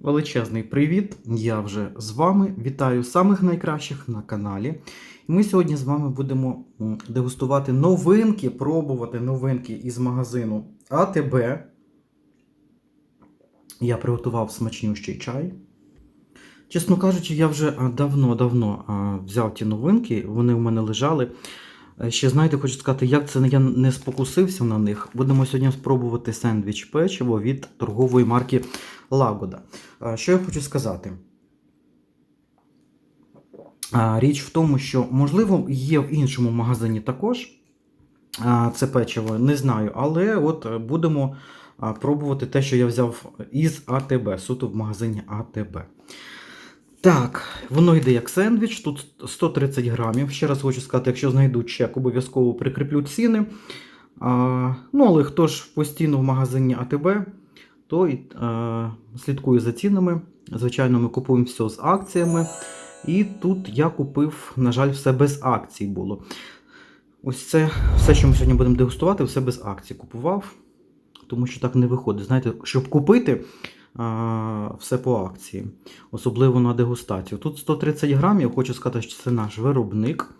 Величезний привіт! Я вже з вами. Вітаю самих найкращих на каналі. І ми сьогодні з вами будемо дегустувати новинки, пробувати новинки із магазину АТБ. Я приготував смачнющий чай. Чесно кажучи, я вже давно-давно взяв ті новинки, вони в мене лежали. Е, Ще знаєте, хочу сказати, як це я не спокусився на них. Будемо сьогодні спробувати сендвіч печиво від торгової марки Лагода. Що я хочу сказати? Річ в тому, що, можливо, є в іншому магазині також це печиво, не знаю, але от е, будемо пробувати те, що я взяв із АТБ, суто в магазині АТБ. Так, воно йде як сендвіч, тут 130 грамів. Ще раз хочу сказати, якщо знайду чек, обов'язково прикріплю ціни. А, ну, але хто ж постійно в магазині АТБ, то й, а, слідкує за цінами. Звичайно, ми купуємо все з акціями. І тут я купив, на жаль, все без акцій було. Ось це все, що ми сьогодні будемо дегустувати, все без акцій купував, тому що так не виходить. Знаєте, щоб купити все по акції, особливо на дегустацію. Тут 130 грамів, хочу сказати, що це наш виробник.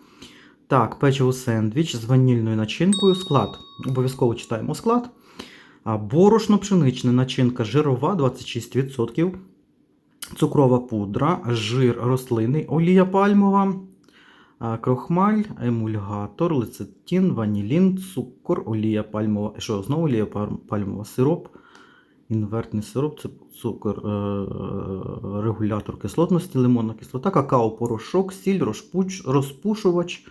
Так, печиво сендвіч з ванільною начинкою. Склад. Обов'язково читаємо склад. Борошно-пшенична начинка жирова 26%. Цукрова пудра, жир рослинний, олія пальмова, крохмаль, емульгатор, лецитин, ванілін, цукор, олія пальмова. Що, знову олія пальмова, сироп, інвертний сироп, це цукор, е- регулятор кислотності, лимонна кислота, какао-порошок, сіль, розпуч, розпушувач.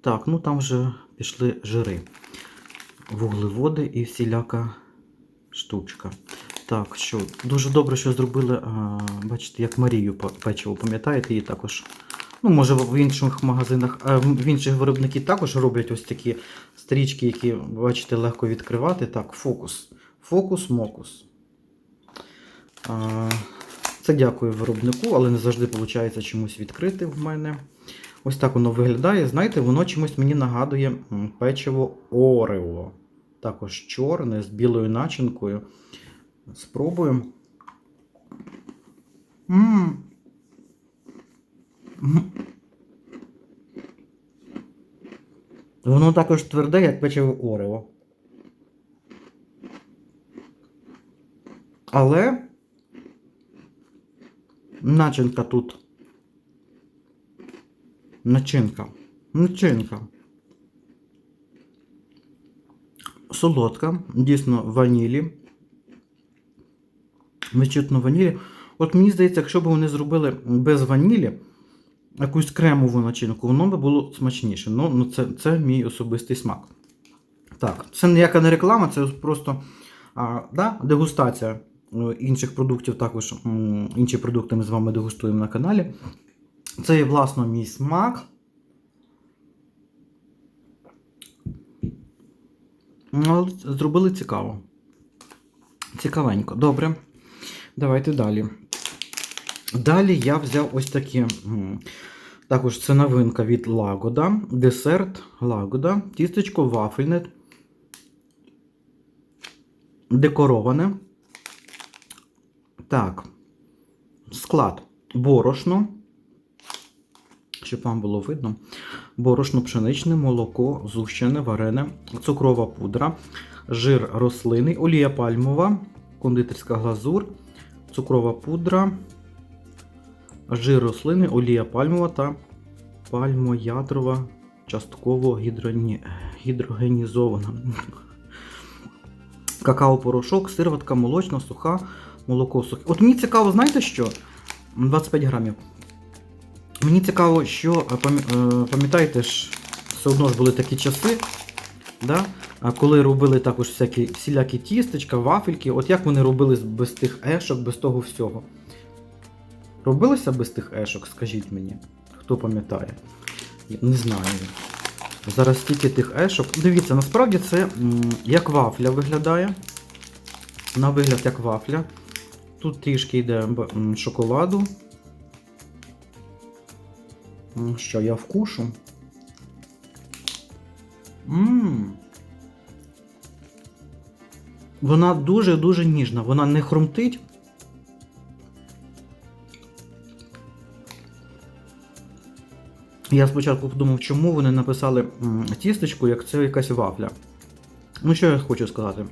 Так, ну там вже пішли жири, вуглеводи і всіляка штучка. Так, що дуже добре, що зробили, а, бачите, як Марію печиво, пам'ятаєте, її також. Ну, може, в інших магазинах, а, в інших виробники також роблять ось такі стрічки, які, бачите, легко відкривати. Так, фокус. Фокус, мокус. А, це дякую виробнику, але не завжди виходить чомусь відкрити в мене. Ось так воно виглядає. Знаєте, воно чимось мені нагадує печиво Орео. Також чорне з білою начинкою. Спробуємо. Воно також тверде, як печиво Орео. Але начинка тут. Начинка. Начинка. Солодка, дійсно ванілі. Відчутно ванілі. От мені здається, якщо б вони зробили без ванілі якусь кремову начинку, воно б було смачніше. Ну, ну це, це мій особистий смак. Так, це ніяка не реклама, це просто а, да, дегустація інших продуктів. Також інші продукти ми з вами дегустуємо на каналі. Це є власно мій смак. Ну, Зробили цікаво. Цікавенько. Добре. Давайте далі. Далі я взяв ось такі. Також це новинка від Лагода. Десерт Лагода. Тістечко вафельне. Декороване. Так. Склад. Борошно. Щоб вам було видно. Борошно пшеничне, молоко, згущене, варене, цукрова пудра, жир рослинний, олія пальмова, кондитерська глазур, цукрова пудра, жир рослини, олія пальмова та пальмоядрова, частково гідроні... гідрогенізована. Какао-порошок, сироватка молочна, суха, молоко сухе. От мені цікаво, знаєте що? 25 грамів. Мені цікаво, що е, пам'я- пам'ятаєте ж, все одно ж були такі часи, да? коли робили також всякі, всілякі тістечка, вафельки, от як вони робили без тих ешок, без того всього? Робилося без тих ешок, скажіть мені, хто пам'ятає? Не знаю. Зараз стільки тих ешок. Дивіться, насправді це як вафля виглядає. На вигляд як вафля. Тут трішки йде шоколаду. Що я вкушу? Ммм. Вона дуже-дуже ніжна, вона не хрумтить. Я спочатку подумав, чому вони написали тістечку, як це якась вафля. Ну, що я хочу сказати.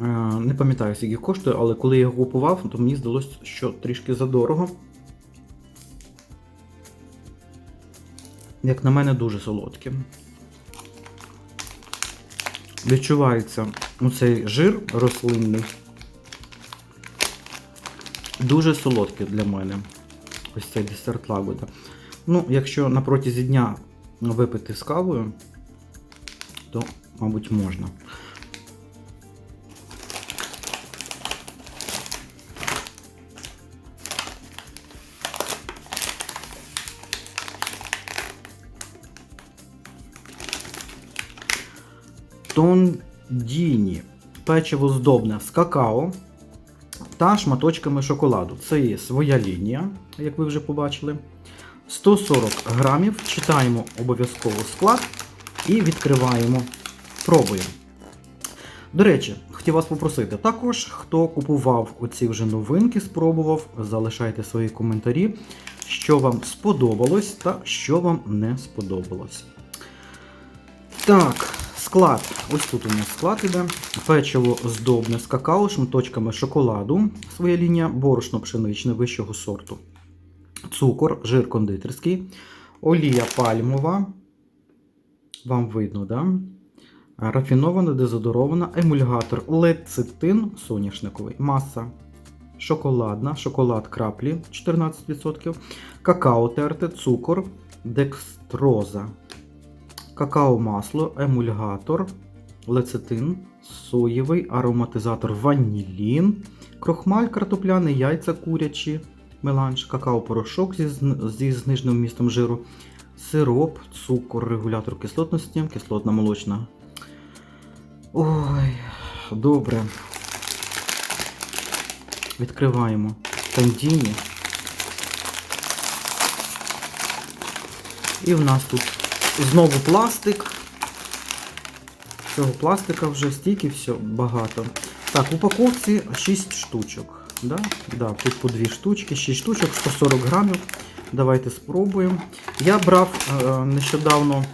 Е, Не пам'ятаю, скільки коштує, але коли я його купував, то мені здалося, що трішки задорого. Як на мене, дуже солодке. Відчувається оцей жир рослинний. Дуже солодкий для мене. Ось цей десерт лагода. Ну, якщо на протязі дня випити з кавою, то, мабуть, можна. Тондіні. Печиво здобне з какао та шматочками шоколаду. Це є своя лінія, як ви вже побачили. 140 грамів. Читаємо обов'язково склад і відкриваємо. Пробуємо. До речі, хотів вас попросити, також хто купував оці вже новинки, спробував, залишайте свої коментарі, що вам сподобалось та що вам не сподобалось. Так, склад. Ось тут у нас склад іде. Печиво здобне з какао, шматочками шоколаду, своя лінія, борошно пшеничне вищого сорту. Цукор, жир кондитерський, олія пальмова. Вам видно, да? Рафінована, дезодорована, емульгатор, лецитин соняшниковий, маса шоколадна, шоколад краплі 14%, какао терте, цукор, декстроза, какао масло, емульгатор, лецитин, соєвий, ароматизатор, ванілін, крохмаль картопляний, яйця курячі, меланж, какао-порошок зі, зі зниженим вмістом жиру, сироп, цукор, регулятор кислотності, кислотна молочна. Ой, добре. Відкриваємо тандіні. І в нас тут знову пластик. Цього пластика вже стільки все багато. Так, в упаковці 6 штучок. Да? Да, тут по 2 штучки, 6 штучок, 140 грамів. Давайте спробуємо. Я брав е, нещодавно,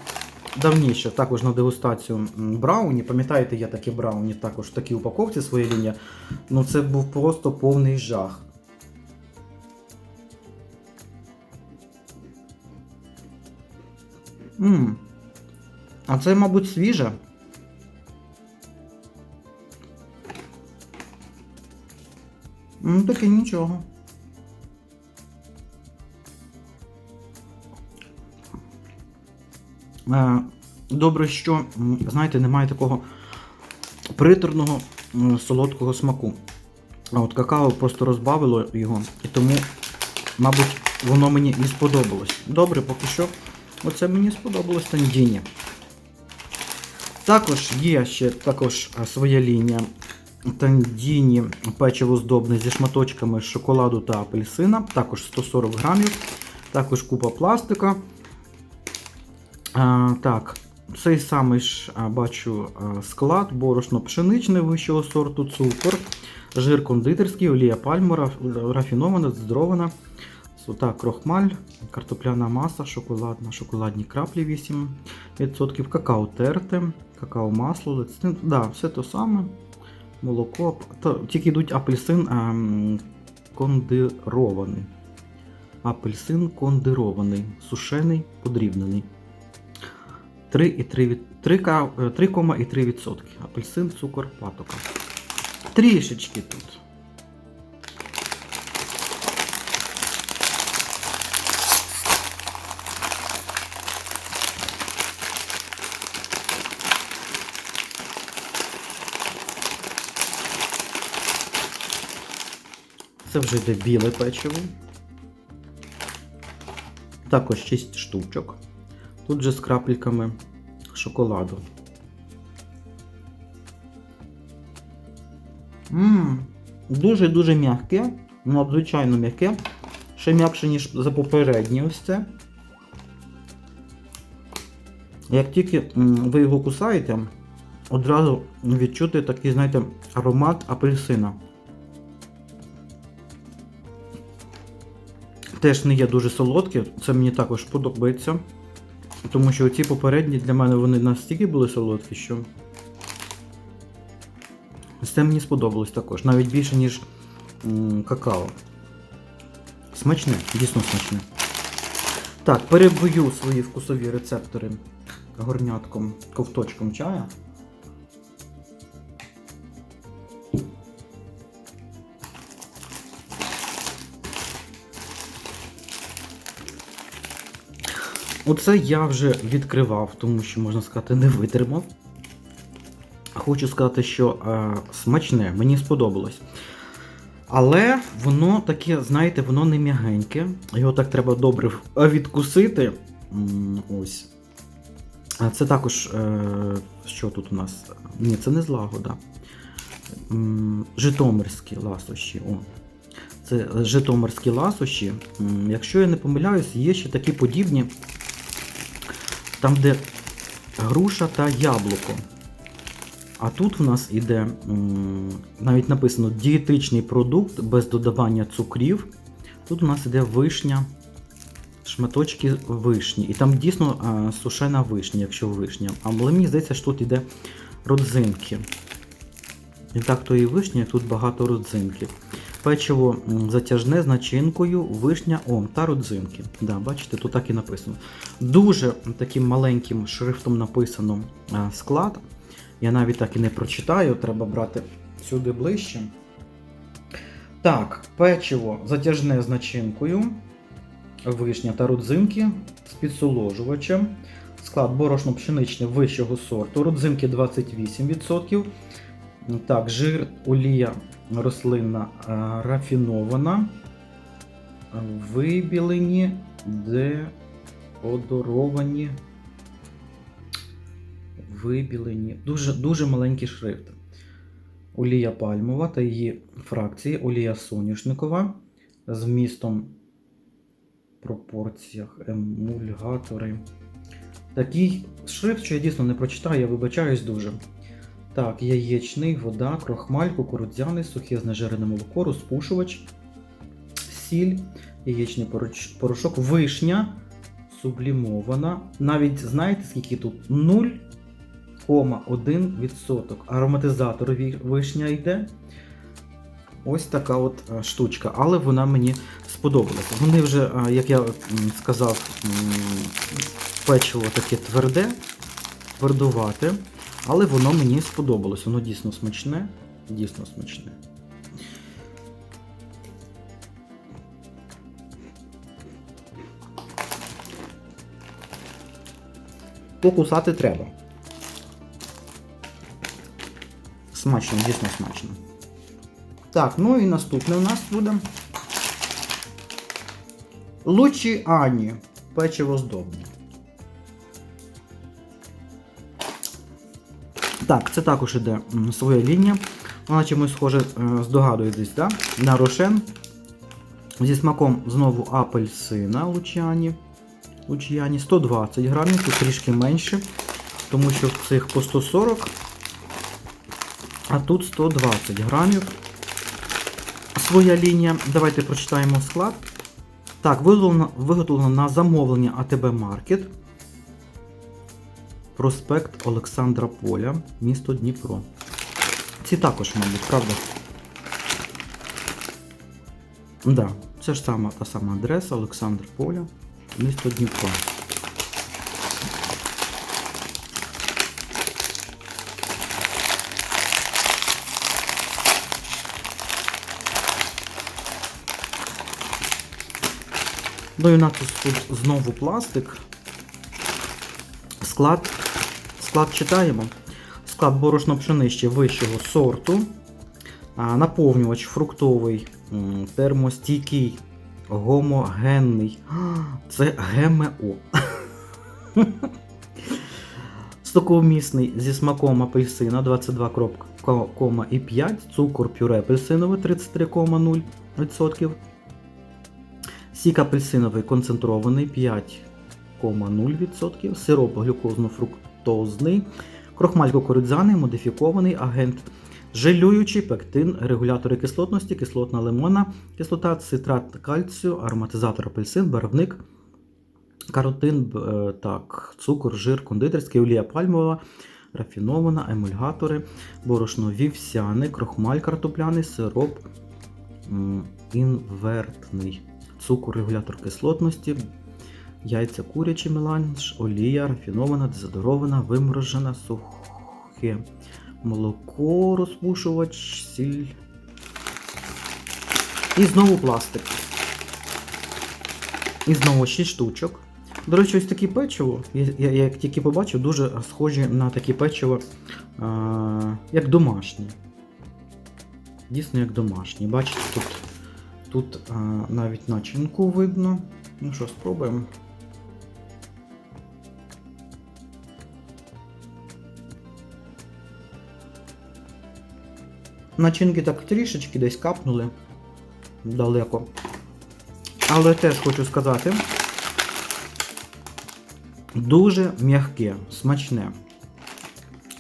давніше, також на дегустацію брауні. Пам'ятаєте, я такі брауні також в такій упаковці своєї лінії. Ну це був просто повний жах. Мм. А це, мабуть, свіже. Ну, таке нічого. Е, Добре, що, знаєте, немає такого приторного солодкого смаку. А от какао просто розбавило його, і тому, мабуть, воно мені і сподобалось. Добре, поки що. Оце мені сподобалось тандіні. Також є ще також своя лінія тандіні печиво здобне зі шматочками шоколаду та апельсина, також 140 грамів, також купа пластика. А, так, цей самий ж бачу склад, борошно пшеничне вищого сорту, цукор, жир кондитерський, олія пальмова, рафінована, здорована, сута крохмаль, картопляна маса, шоколадна, шоколадні краплі 8%, какао терте, какао масло, лецитин, да, все те саме. Молоко, та, тільки йдуть апельсин а, м, кондирований. Апельсин кондирований, сушений, подрібнений. 3,3 від- 3,3 е, 3,3%. Апельсин, цукор, патока. Трішечки тут. Це вже йде біле печиво. Також 6 штучок. Тут же з крапельками шоколаду. Дуже-дуже м'яке, надзвичайно м'яке. Ще м'якше, ніж за попереднє ось це. Як тільки ви його кусаєте, одразу відчути такий, знаєте, аромат апельсина. Теж не є дуже солодкі, це мені також подобається. Тому що ці попередні для мене вони настільки були солодкі, що. Це мені сподобалось також, навіть більше, ніж какао. Смачне, дійсно смачне. Так, перебую свої вкусові рецептори горнятком, ковточком чая. Оце я вже відкривав, тому що, можна сказати, не витримав. Хочу сказати, що е, смачне, мені сподобалось. Але воно таке, знаєте, воно не м'ягеньке. Його так треба добре відкусити. Ось. А Це також, е, що тут у нас? Ні, це не злагода. Житомирські ласощі. О. Це житомирські ласощі. Якщо я не помиляюсь, є ще такі подібні, там, де груша та яблуко. А тут в нас іде навіть написано дієтичний продукт без додавання цукрів. Тут у нас іде вишня, шматочки вишні. І там дійсно сушена вишня, якщо вишня. Але мені здається, що тут іде родзинки. І так то і вишня, тут багато родзинків. Печиво затяжне з начинкою, вишня, о, та родзинки. Да, бачите, тут так і написано. Дуже таким маленьким шрифтом написано склад. Я навіть так і не прочитаю, треба брати сюди ближче. Так, печиво затяжне з начинкою, вишня та родзинки з підсоложувачем. Склад борошно пшеничне вищого сорту, родзинки 28%. Так, жир, олія рослинна рафінована. Вибілені, деодоровані вибілені. Дуже, дуже маленький шрифт. Олія пальмова та її фракції, олія соняшникова з вмістом пропорціях, емульгатори. Такий шрифт, що я дійсно не прочитаю, я вибачаюсь дуже. Так, яєчний, вода, крохмаль, кукурудзяний, сухе знежирене молоко, розпушувач, сіль, яєчний порошок, вишня, сублімована. Навіть знаєте, скільки тут? 0,1%. Ароматизатор вишня йде. Ось така от е, штучка, але вона мені сподобалася. Вони вже, е, як я сказав, печиво таке тверде, твердувате, але воно мені сподобалось. Воно дійсно смачне, дійсно смачне. Покусати треба. Смачно, дійсно смачно. Так, ну і наступне у нас буде. Лучі Ані. Печиво здобне. Так, це також іде своя лінія. Вона чимось схоже, здогадуєтесь, да? на рошен. Зі смаком знову апельсина Лучіані. Лучіані 120 грамів, тут трішки менше, тому що в цих по 140, а тут 120 грамів. Своя лінія. Давайте прочитаємо склад. Так, виготовлено, виготовлено на замовлення АТБ Маркет. Проспект Олександра Поля, місто Дніпро. Ці також, мабуть, правда? Да, це ж сама та сама адреса Олександр Поля, місто Дніпро. Ну і у тут знову пластик. Склад. Склад читаємо. Склад борошно пшенище вищого сорту. Наповнювач фруктовий, термостійкий, гомогенний. Це ГМО. Соковмісний зі смаком апельсина 22,5, цукор пюре апельсинове 33,0%. Сік апельсиновий концентрований 5,0%, сироп глюкозно-фруктозний, крохмаль кукурудзяний, модифікований, агент. Желюючий пектин, регулятори кислотності, кислотна лимона, кислота, цитрат кальцію, ароматизатор апельсин, барвник, каротин, е, так, цукор, жир, кондитерський, олія пальмова, рафінована, емульгатори, борошно вівсяне, крохмаль картопляний, сироп інвертний, цукор, регулятор кислотності, яйця курячі меланж, олія, рафінована, дезодорована, виморожена, сухе, молоко, розпушувач, сіль. І знову пластик. І знову 6 штучок. До речі, ось такі печиво, я, я як тільки побачив, дуже схожі на такі печиво, а, як домашні. Дійсно, як домашні. Бачите, тут, тут а, навіть начинку видно. Ну що, спробуємо. Начинки так трішечки десь капнули далеко. Але теж хочу сказати, дуже м'яке, смачне.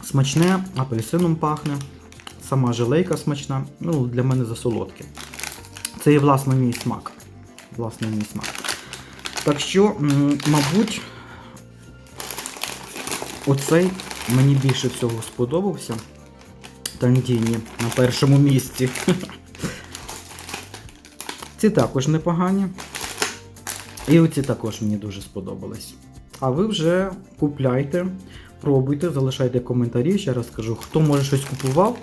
Смачне, апельсином пахне, сама желейка смачна, ну, для мене засолодке. Це є власне мій смак. Власне мій смак. Так що, мабуть, оцей мені більше всього сподобався. Тандіні на першому місці. Ці також непогані. І оці також мені дуже сподобались. А ви вже купляйте, пробуйте, залишайте коментарі. Ще раз скажу, хто може щось купував,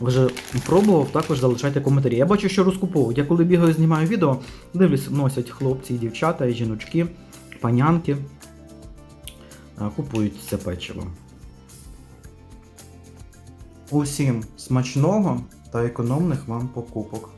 вже пробував, також залишайте коментарі. Я бачу, що розкуповують. Я коли бігаю, знімаю відео, дивлюсь, носять хлопці і дівчата, і жіночки, панянки. Купують це печиво. Усім смачного та економних вам покупок.